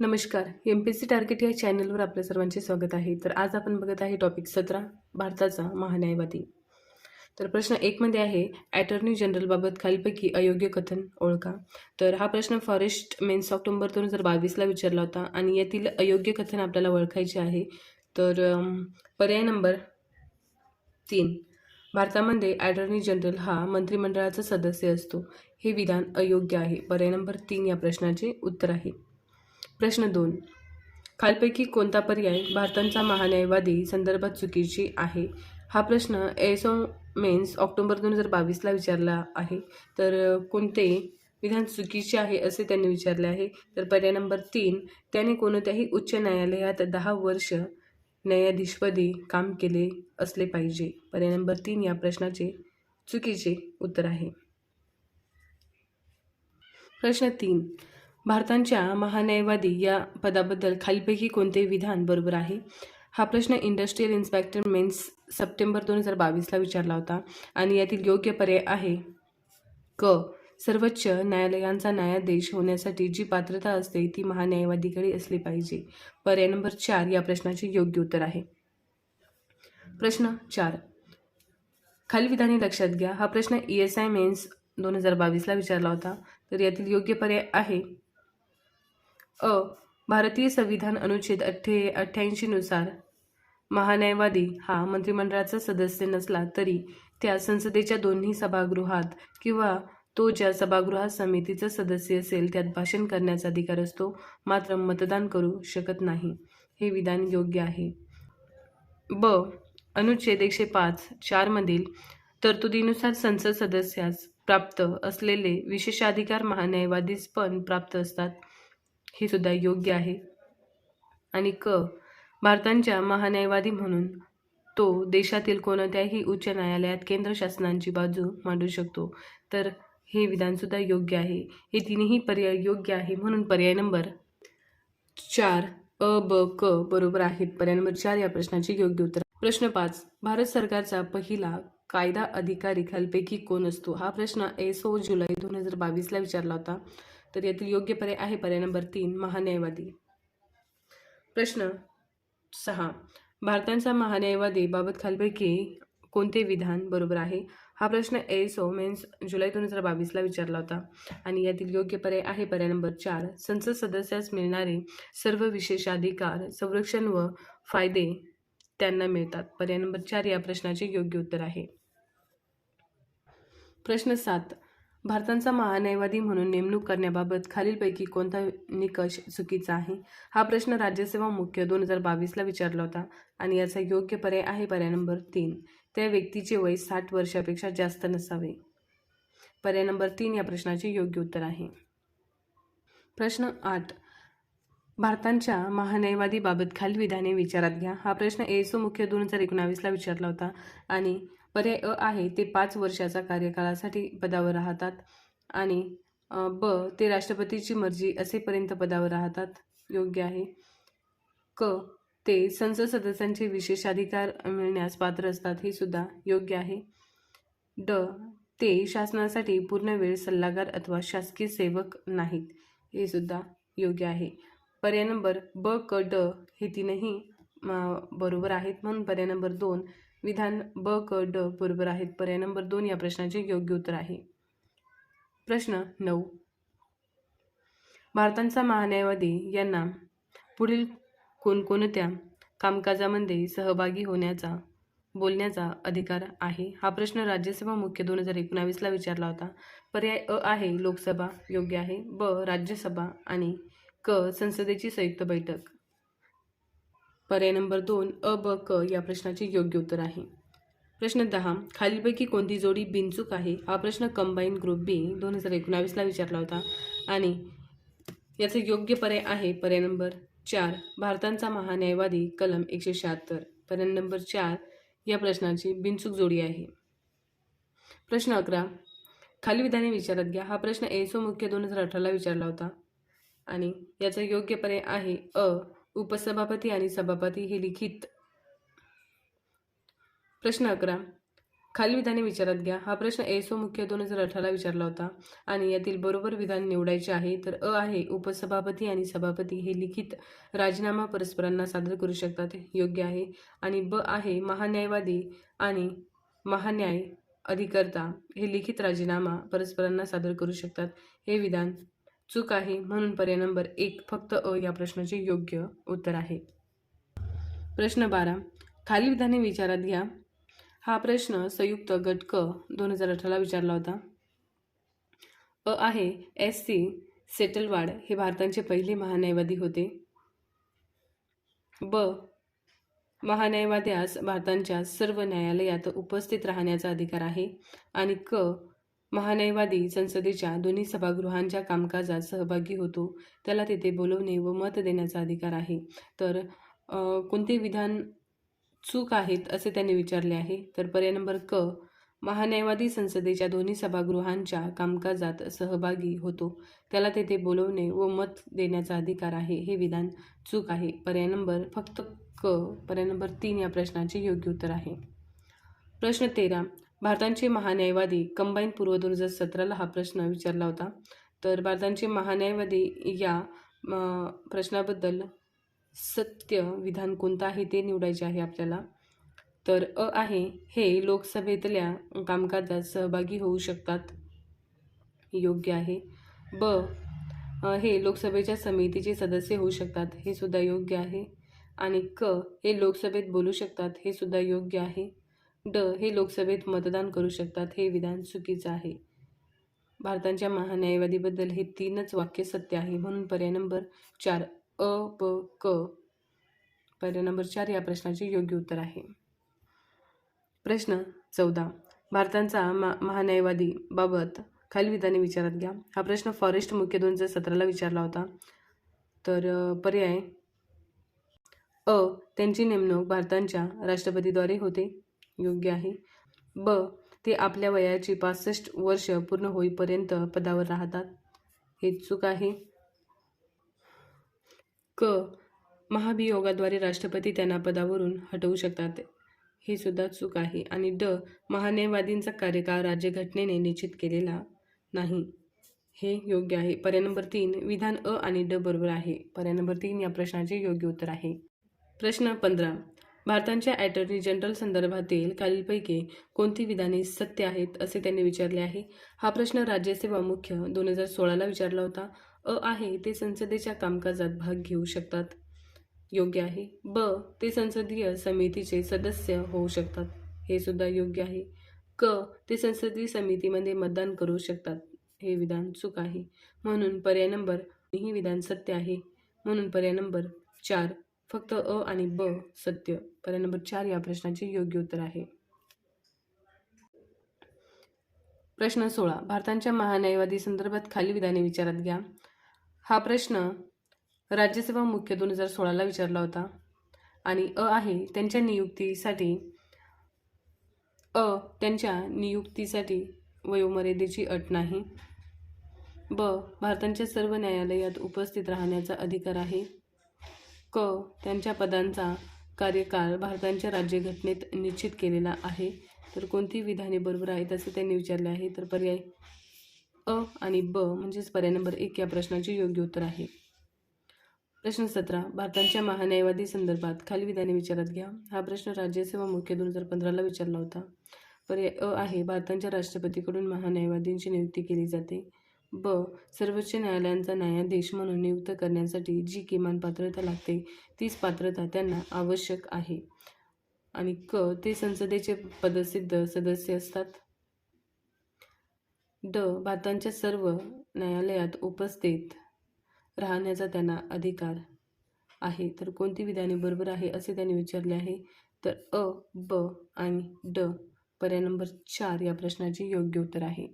नमस्कार. M P C target या चॅनलवर आपल्या सर्वांचे स्वागत आहे. तर आज आपण बघत आहे टॉपिक सतरा भारताचा महान्यायवादी. तर प्रश्न एकमध्ये आहे ॲटर्नी जनरलबाबत खालीलपैकी अयोग्य कथन ओळखा. तर हा प्रश्न फॉरेस्ट मेन्स ऑक्टोबर दोन हजार बावीसला विचारला होता आणि यातील अयोग्य कथन आपल्याला ओळखायचे आहे. तर पर्याय नंबर तीन. भारतामध्ये ॲटर्नी जनरल हा मंत्रिमंडळाचा सदस्य असतो. हे विधान अयोग्य आहे. पर्याय नंबर तीन या प्रश्नाचे उत्तर आहे. प्रश्न दोन. खालपैकी कोणता पर्याय भारताचा महान्यायवादी संदर्भात चुकीची आहे? हा प्रश्न एसो मेन्स ऑक्टोबर दोन हजार बावीसला विचारला आहे. तर कोणते विधान चुकीचे आहे असे त्यांनी विचारले आहे? तर पर्याय नंबर तीन त्याने कोणत्याही उच्च न्यायालयात दहा वर्ष न्यायाधीशपदी काम केले असले पाहिजे. पर्याय नंबर तीन या प्रश्नाचे चुकीचे उत्तर आहे. प्रश्न तीन भारतांच्या महान्यायवादी या पदाबद्दल खालीपैकी कोणते विधान बरोबर आहे? हा प्रश्न इंडस्ट्रियल इन्स्पेक्टर मेन्स सप्टेंबर दोन हजार बावीसला विचारला होता आणि यातील योग्य पर्याय आहे. क. सर्वोच्च न्यायालयांचा न्यायाधीश होण्यासाठी जी पात्रता असते ती महान्यायवादीकडे असली पाहिजे. पर्याय नंबर चार या प्रश्नाचे योग्य उत्तर आहे. प्रश्न चार. खाली विधाने लक्षात घ्या. हा प्रश्न ई एस आय मेन्स दोन हजार बावीसला विचारला होता. तर यातील योग्य पर्याय आहे अ. भारतीय संविधान अनुच्छेद अठ्ठे अठ्ठ्याऐंशीनुसार महान्यायवादी हा मंत्रिमंडळाचा सदस्य नसला तरी त्या संसदेच्या दोन्ही सभागृहात किंवा तो ज्या सभागृहात समितीचा सदस्य असेल त्यात भाषण करण्याचा अधिकार असतो मात्र मतदान करू शकत नाही. हे विधान योग्य आहे. ब. अनुच्छेद एकशे पाच चारमधील तरतुदीनुसार संसद सदस्यास प्राप्त असलेले विशेषाधिकार महान्यायवादीस पण प्राप्त असतात. हे सुद्धा योग्य आहे. आणि क भारतांच्या महान्यायवादी म्हणून तो देशातील कोणत्याही उच्च न्यायालयात केंद्र शासनाची बाजू मांडू शकतो. तर हे विधानसुद्धा योग्य आहे. हे तिन्ही पर्याय योग्य आहे म्हणून पर्याय नंबर चार अ ब क बरोबर आहेत. पर्याय नंबर चार या प्रश्नाचे योग्य उत्तर. प्रश्न पाच भारत सरकारचा पहिला कायदा अधिकारी खालपैकी कोण असतो? हा प्रश्न एसओ जुलै दोन हजार बावीसला विचारला होता. तर यातील योग्य पर्याय आहे पर्याय नंबर तीन महान्यायवादी. प्रश्न सहा. भारतांचा महान्यायवादी बाबत खालपैकी कोणते विधान बरोबर आहे? हा प्रश्न एसओ मेन्स जुलै दोन हजार बावीसला विचारला होता. आणि यातील योग्य पर्याय आहे पर्याय नंबर चार. संसद सदस्यास मिळणारे सर्व विशेषाधिकार संरक्षण व फायदे त्यांना मिळतात. पर्याय नंबर चार या प्रश्नाचे योग्य उत्तर आहे. प्रश्न सात. भारताचा महान्यायवादी म्हणून नेमणूक करण्याबाबत खालीलपैकी कोणता निकष चुकीचा आहे? हा प्रश्न राज्यसेवा मुख्य दोन हजार बावीसला विचारला होता आणि याचा योग्य पर्याय आहे पर्याय नंबर तीन. त्या व्यक्तीचे वय साठ वर्षापेक्षा जास्त नसावे. पर्याय नंबर तीन या प्रश्नाचे योग्य उत्तर आहे. प्रश्न आठ. भारतांच्या महान्यायवादीबाबत खालील विधाने विचारात घ्या. हा प्रश्न एसो मुख्य दोन हजार एकोणावीसला विचारला होता आणि पर्याय अ आहे ते पाच वर्षाचा कार्यकाळासाठी पदावर राहतात. आणि ब ते राष्ट्रपतीची मर्जी असेपर्यंत पदावर राहतात योग्य आहे. क ते संसद सदस्यांचे विशेषाधिकार मिळण्यास पात्र असतात हे सुद्धा योग्य आहे. ड ते शासनासाठी पूर्ण वेळ सल्लागार अथवा शासकीय सेवक नाहीत हे सुद्धा योग्य आहे. पर्याय नंबर ब क ड हे तीनही म, बरोबर आहेत म्हणून पर्याय नंबर दोन विधान ब क ड बरोबर आहेत. पर्याय नंबर दोन या प्रश्नाचे योग्य उत्तर आहे. प्रश्न नऊ. भारतांचा महान्यायवादी यांना पुढील कोणकोणत्या कामकाजामध्ये सहभागी होण्याचा बोलण्याचा अधिकार आहे? हा प्रश्न राज्यसभा मुख्य दोन हजार एकोणावीसला विचारला होता. पर्याय अ आहे लोकसभा योग्य आहे. ब राज्यसभा आणि क संसदेची संयुक्त बैठक. पर्याय नंबर दोन अ ब क या प्रश्नाचे योग्य उत्तर आहे. प्रश्न दहा खालीलपैकी कोणती जोडी बिनचूक आहे? हा प्रश्न कंबाईन ग्रुप बी दोन हजार एकोणावीसला विचारला होता. आणि याचा योग्य पर्याय आहे पर्याय नंबर चार भारतांचा महान्यायवादी कलम एकशे शहात्तर. पर्याय नंबर चार या प्रश्नाची बिनचूक जोडी आहे. प्रश्न अकरा खाली विधाने विचारात घ्या. हा प्रश्न एसो मुख्य दोन हजार अठराला विचारला होता. आणि याचा योग्य पर्याय आहे अ उपसभापती आणि सभापती हे लिखित प्रश्न अकरा. खाली विधाने विचारात घ्या. हा प्रश्न एसओ मुख्य दोन हजार अठराला विचारला होता आणि यातील बरोबर विधान निवडायचे आहे तर अ आहे. उपसभापती आणि सभापती हे लिखित राजीनामा परस्परांना सादर करू शकतात. योग्य आहे. आणि ब आहे महान्यायवादी आणि महान्याय अधिकर्ता. हे लिखित राजीनामा परस्परांना सादर करू शकतात. हे विधान चूक आहे म्हणून पर्याय नंबर एक फक्त अ या प्रश्नाचे योग्य उत्तर आहे. प्रश्न बारा. खालील विधाने विचारात घ्या. हा प्रश्न संयुक्त गट क दोन हजार अठराला विचारला होता. अ आहे एस सी सेटलवाड हे भारताचे पहिले महान्यायवादी होते. ब. महान्यायवाद्यास भारताच्या सर्व न्यायालयात उपस्थित राहण्याचा अधिकार आहे आणि क. महान्यायवादी संसदेच्या दोन्ही सभागृहांच्या कामकाजात सहभागी होतो. त्याला तेथे बोलवणे व मत देण्याचा अधिकार आहे. तर कोणते विधान चूक आहेत असे त्यांनी विचारले आहे. तर पर्याय नंबर क महान्यायवादी संसदेच्या दोन्ही सभागृहांच्या कामकाजात सहभागी होतो. त्याला तेथे बोलवणे व मत देण्याचा अधिकार आहे. हे विधान चूक आहे. पर्याय नंबर फक्त क पर्याय नंबर तीन या प्रश्नाचे योग्य उत्तर आहे. प्रश्न तेरा भारताचे महान्यायवादी कंबाईन पूर्व दोन हजार सतराला हा प्रश्न विचारला होता. तर भारताचे महान्यायवादी या प्रश्नाबद्दल सत्य विधान कोणतं आहे ते निवडायचे आहे आपल्याला. तर अ आहे हे लोकसभेतल्या कामकाजात सहभागी होऊ शकतात योग्य आहे. ब हे लोकसभेच्या समितीचे सदस्य होऊ शकतात हे सुद्धा योग्य आहे. आणि क हे लोकसभेत बोलू शकतात हे सुद्धा योग्य आहे. ड हे लोकसभेत मतदान करू शकतात हे विधान चुकीचं आहे. भारताच्या महान्यायवादीबद्दल हे तीनच वाक्य सत्य आहे. म्हणून पर्याय नंबर चार अ प क पर्याय नंबर चार या प्रश्नाचे योग्य उत्तर आहे. प्रश्न चौदा भारताचा मा महान्यायवादी बाबत खालील विधाने विचारात घ्या. हा प्रश्न फॉरेस्ट मुख्य दोन हजार सतराला विचारला होता. तर पर्याय अ त्यांची नेमणूक भारताच्या राष्ट्रपतीद्वारे होते. योग्य आहे. ब. ते आपल्या वयाची पासष्ट वर्ष पूर्ण होईपर्यंत पदावर राहतात. हे चूक आहे. क. महाभियोगाद्वारे राष्ट्रपती त्यांना पदावरून हटवू शकतात. हे सुद्धा चूक आहे आणि ड महान्यायवादींचा कार्यकाळ राज्यघटनेने निश्चित केलेला नाही. हे योग्य आहे. पर्याय नंबर तीन विधान अ आणि ड बरोबर आहे. पर्याय नंबर तीन या प्रश्नाचे योग्य उत्तर आहे. प्रश्न पंधरा. भारताच्या अॅटर्नी जनरल संदर्भातील खालीलपैकी कोणती विधाने सत्य आहेत असे त्यांनी विचारले आहे? हा प्रश्न राज्यसेवा मुख्य दोन हजार सोळाला विचारला होता. अ आहे ते संसदेच्या कामकाजात भाग घेऊ शकतात. योग्य आहे. ब ते संसदीय समितीचे सदस्य होऊ शकतात. हे सुद्धा योग्य आहे. क ते संसदीय समितीमध्ये मतदान करू शकतात. हे विधान चूक आहे. म्हणून पर्याय नंबर ही विधान सत्य आहे. म्हणून पर्याय नंबर चार फक्त अ आणि ब सत्य. पर्याय नंबर चार या प्रश्नाचे योग्य उत्तर आहे. प्रश्न सोळा. भारताच्या महान्यायवादी संदर्भात खाली विधाने विचारात घ्या. हा प्रश्न राज्यसेवा मुख्य दोन हजार सोळाला विचारला होता. आणि अ आहे त्यांच्या नियुक्तीसाठी अ त्यांच्या नियुक्तीसाठी वयोमर्यादेची अट नाही. ब भारताच्या सर्व न्यायालयात उपस्थित राहण्याचा अधिकार आहे. क त्यांच्या पदांचा कार्यकाळ भारताच्या राज्यघटनेत निश्चित केलेला आहे. तर कोणती विधाने बरोबर आहेत असे त्यांनी विचारले आहे? तर पर्याय अ आणि ब म्हणजेच पर्याय नंबर एक या प्रश्नाचे योग्य उत्तर आहे. प्रश्न सतरा. भारताच्या महान्यायवादी संदर्भात खाली विधाने विचारात घ्या. हा प्रश्न राज्यसेवा मुख्य दोन हजार पंधराला विचारला होता. पर्याय अ आहे. भारताच्या राष्ट्रपतीकडून महान्यायवादींची नियुक्ती केली जाते. ब. सर्वोच्च न्यायालयांचा न्यायाधीश म्हणून नियुक्त करण्यासाठी जी किमान पात्रता लागते तीच पात्रता त्यांना आवश्यक आहे. आणि क. ते संसदेचे पदसिद्ध सदस्य असतात. ड. भारतांच्या सर्व न्यायालयात उपस्थित राहण्याचा त्यांना अधिकार आहे. तर कोणती विधाने बरोबर आहे असे त्यांनी विचारले आहे. तर अ ब आणि ड पर्याय नंबर चार या प्रश्नाचे योग्य उत्तर आहे.